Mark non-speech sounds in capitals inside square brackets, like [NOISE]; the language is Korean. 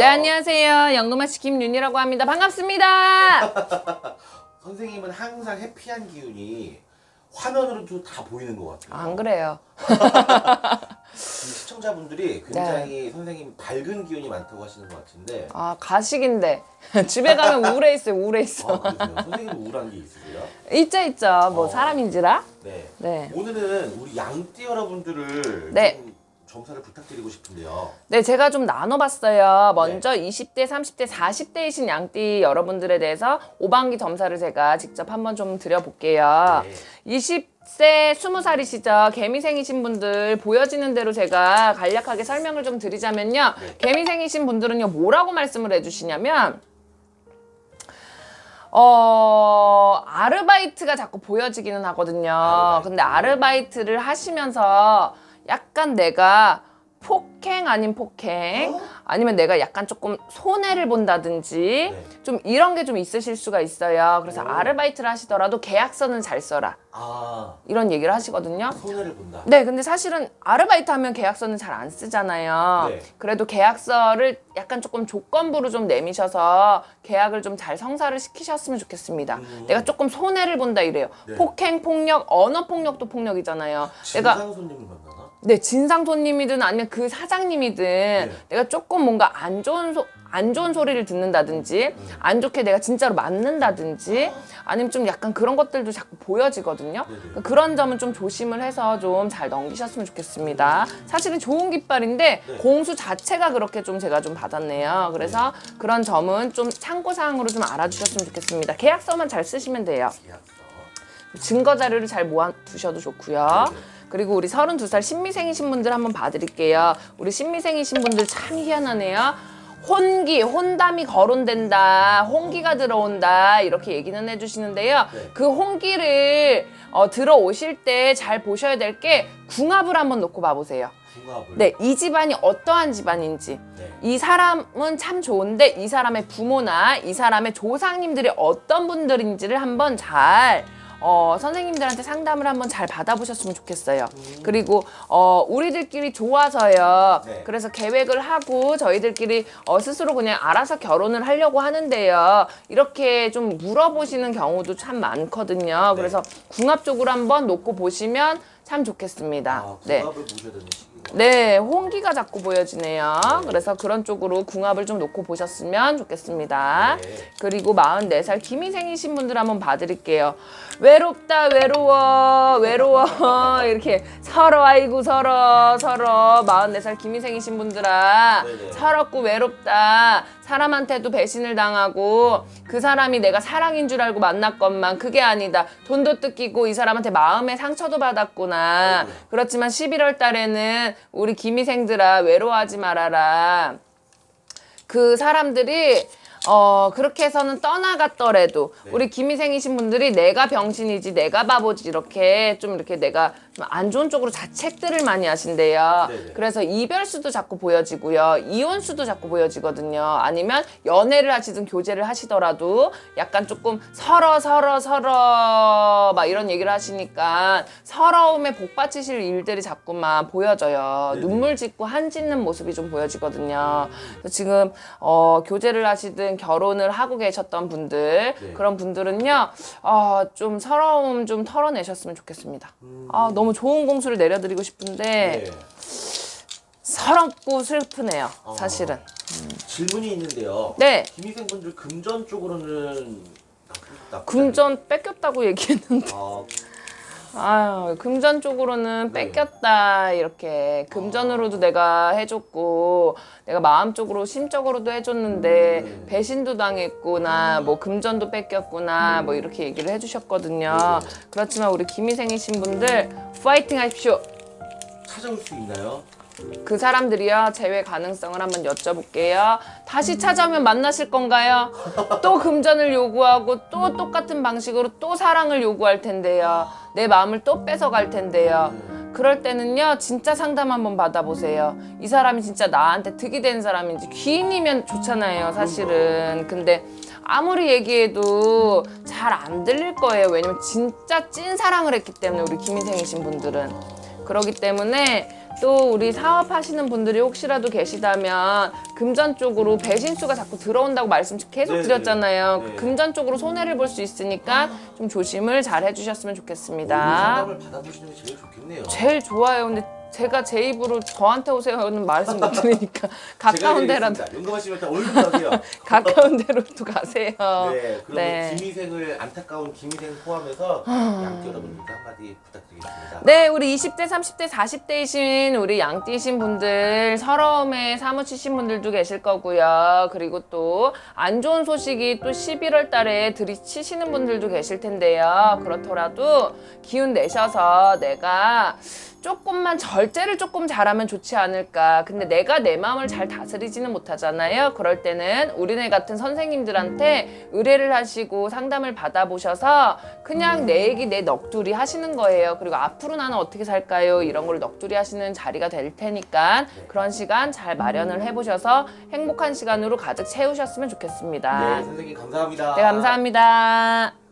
네, 안녕하세요. 연금아씨 김윤이라고 합니다. 반갑습니다. [LAUGHS] 선생님은 항상 해피한 기운이 화면으로도 다 보이는 것 같아요. 안 그래요. [LAUGHS] 이 시청자분들이 굉장히 선생님 밝은 기운이 많다고 하시는 것 같은데 아, 가식인데. [LAUGHS] 집에 가면 우울해 있어요, 우울해 있어. 아, 그러세요? 선생님 우울한 게 있으세요? 있죠, 있죠. 뭐, 어. 사람인지라? 네. 네. 오늘은 우리 양띠 여러분들을 네. 좀 점사를 부탁드리고 싶은데요. 네, 제가 좀 나눠봤어요. 먼저 20대, 30대, 40대이신 양띠 여러분들에 대해서 5반기 점사를 제가 직접 한번 좀 드려볼게요. 네. 20세, 20살이시죠. 개미생이신 분들 보여지는 대로 제가 간략하게 설명을 좀 드리자면요. 네. 개미생이신 분들은요, 뭐라고 말씀을 해주시냐면, 어, 아르바이트가 자꾸 보여지기는 하거든요. 아르바이트. 근데 아르바이트를 하시면서 약간 내가 폭행 아닌 폭행 어? 아니면 내가 약간 조금 손해를 본다든지 네. 좀 이런 게 좀 있으실 수가 있어요. 그래서 오. 아르바이트를 하시더라도 계약서는 잘 써라. 아 이런 얘기를 하시거든요. 손해를 본다. 네, 근데 사실은 아르바이트 하면 계약서는 잘 안 쓰잖아요. 네. 그래도 계약서를 약간 조금 조건부로 좀 내미셔서 계약을 좀 잘 성사를 시키셨으면 좋겠습니다. 음. 내가 조금 손해를 본다 이래요. 네. 폭행, 폭력, 언어 폭력도 폭력이잖아요. 내가 진상 손님을 만나나? 네, 진상 손님이든 아니면 그 사장님이든 내가 조금 뭔가 안 좋은 소, 안 좋은 소리를 듣는다든지 안 좋게 내가 진짜로 맞는다든지 아니면 좀 약간 그런 것들도 자꾸 보여지거든요. 네네. 그런 점은 좀 조심을 해서 좀 잘 넘기셨으면 좋겠습니다. 사실은 좋은 깃발인데 네. 공수 자체가 그렇게 좀 제가 좀 받았네요. 그래서 그런 점은 좀 참고 사항으로 좀 알아주셨으면 좋겠습니다. 계약서만 잘 쓰시면 돼요. 계약서. 증거 자료를 잘 모아 두셔도 좋고요. 그리고 우리 32살 신미생이신 분들 한번 봐드릴게요. 우리 신미생이신 분들 참 희한하네요. 혼기, 혼담이 거론된다, 홍기가 들어온다 이렇게 얘기는 해주시는데요. 네. 그 홍기를 어, 들어오실 때 잘 보셔야 될 게 궁합을 한번 놓고 봐보세요. 궁합을. 네, 이 집안이 어떠한 집안인지. 네. 이 사람은 참 좋은데 이 사람의 부모나 이 사람의 조상님들이 어떤 분들인지를 한번 잘 어, 선생님들한테 상담을 한번 잘 받아보셨으면 좋겠어요. 그리고 어, 우리들끼리 좋아서요. 네. 그래서 계획을 하고 저희들끼리 어, 스스로 그냥 알아서 결혼을 하려고 하는데요. 이렇게 좀 물어보시는 경우도 참 많거든요. 네. 그래서 궁합 쪽으로 한번 놓고 보시면 참 좋겠습니다. 아, 네. 궁합을 보셔야 되는 시기가. 네, 홍기가 자꾸 보여지네요. 그래서 그런 쪽으로 궁합을 좀 놓고 보셨으면 좋겠습니다. 네. 그리고 44살 김희생이신 분들 한번 봐드릴게요. 외롭다, 외로워, 외로워. [LAUGHS] 이렇게 서러, 아이고, 서러, 서러. 44살 김희생이신 분들아. 네네. 서럽고 외롭다. 사람한테도 배신을 당하고 그 사람이 내가 사랑인 줄 알고 만났건만 그게 아니다. 돈도 뜯기고 이 사람한테 마음의 상처도 받았구나. 그렇지만 11월 달에는 우리 김희생들아 외로워하지 말아라. 그 사람들이 어 그렇게 해서는 떠나갔더라도 네. 우리 김희생이신 분들이 내가 병신이지 내가 바보지 이렇게 좀 이렇게 내가 좀안 좋은 쪽으로 자책들을 많이 하신대요. 네네. 그래서 이별수도 자꾸 보여지고요. 이혼수도 자꾸 보여지거든요. 아니면 연애를 하시든 교제를 하시더라도 약간 조금 서러 서러 서러 막 이런 얘기를 하시니까 서러움에 복받치실 일들이 자꾸만 보여져요. 네네. 눈물 짓고 한 짓는 모습이 좀 보여지거든요. 그래서 지금 어, 교제를 하시든 결혼을 하고 계셨던 분들 네. 그런 분들은요 어, 좀 서러움 좀 털어내셨으면 좋겠습니다. 아, 너무 좋은 공수를 내려드리고 싶은데 네. 서럽고 슬프네요. 어. 사실은. 질문이 있는데요. 네. 김희생분들 금전 쪽으로는 나쁘, 나쁘지 금전 뺏겼다고 얘기했는데 않- 아, 아유 금전 쪽으로는 네. 뺏겼다 이렇게 금전으로도 내가 해줬고 내가 마음적으로 심적으로도 해줬는데 음. 배신도 당했구나 뭐 금전도 뺏겼구나 뭐 이렇게 얘기를 해주셨거든요 네. 그렇지만 우리 김희생이신 분들 파이팅 하십시오 찾아올 수 있나요? 그 사람들이요 재회 가능성을 한번 여쭤볼게요. 다시 찾아오면 만나실 건가요? 또 금전을 요구하고 또 똑같은 방식으로 또 사랑을 요구할 텐데요. 내 마음을 또 뺏어갈 텐데요. 그럴 때는요 진짜 상담 한번 받아보세요. 이 사람이 진짜 나한테 득이 된 사람인지 귀인이면 좋잖아요 사실은. 근데 아무리 얘기해도 잘 안 들릴 거예요. 왜냐면 진짜 찐 사랑을 했기 때문에 우리 김인생이신 분들은. 그러기 때문에 또 우리 사업하시는 분들이 혹시라도 계시다면 금전 쪽으로 배신수가 자꾸 들어온다고 말씀 계속 네, 드렸잖아요. 네. 금전 쪽으로 손해를 볼 수 있으니까 좀 조심을 잘 해주셨으면 좋겠습니다. 상담을 받아보시는 게 제일 좋겠네요. 제일 좋아요. 근데 제가 제 입으로 저한테 오세요는 말씀 못 드리니까 [LAUGHS] 가까운 데라도 용감하시면 일단 얼른 가세요. 가까운 데로도 가세요. 네, 그럼 네. 김희생을 안타까운 김희생 포함해서 양띠 여러분들께 한마디 부탁드리겠습니다. 네, 우리 20대, 30대, 40대이신 우리 양띠신 분들 서러움에 사무치신 분들도 계실 거고요. 그리고 또 안 좋은 소식이 또 11월 달에 들이치시는 분들도 계실 텐데요. 그렇더라도 기운 내셔서 내가 조금만 절제를 조금 잘하면 좋지 않을까. 근데 내가 내 마음을 잘 다스리지는 못하잖아요. 그럴 때는 우리네 같은 선생님들한테 의뢰를 하시고 상담을 받아보셔서 그냥 내 얘기 내 넋두리 하시는 거예요. 그리고 앞으로 나는 어떻게 살까요? 이런 걸 넋두리 하시는 자리가 될 테니까 그런 시간 잘 마련을 해보셔서 행복한 시간으로 가득 채우셨으면 좋겠습니다. 네, 선생님 감사합니다. 네, 감사합니다.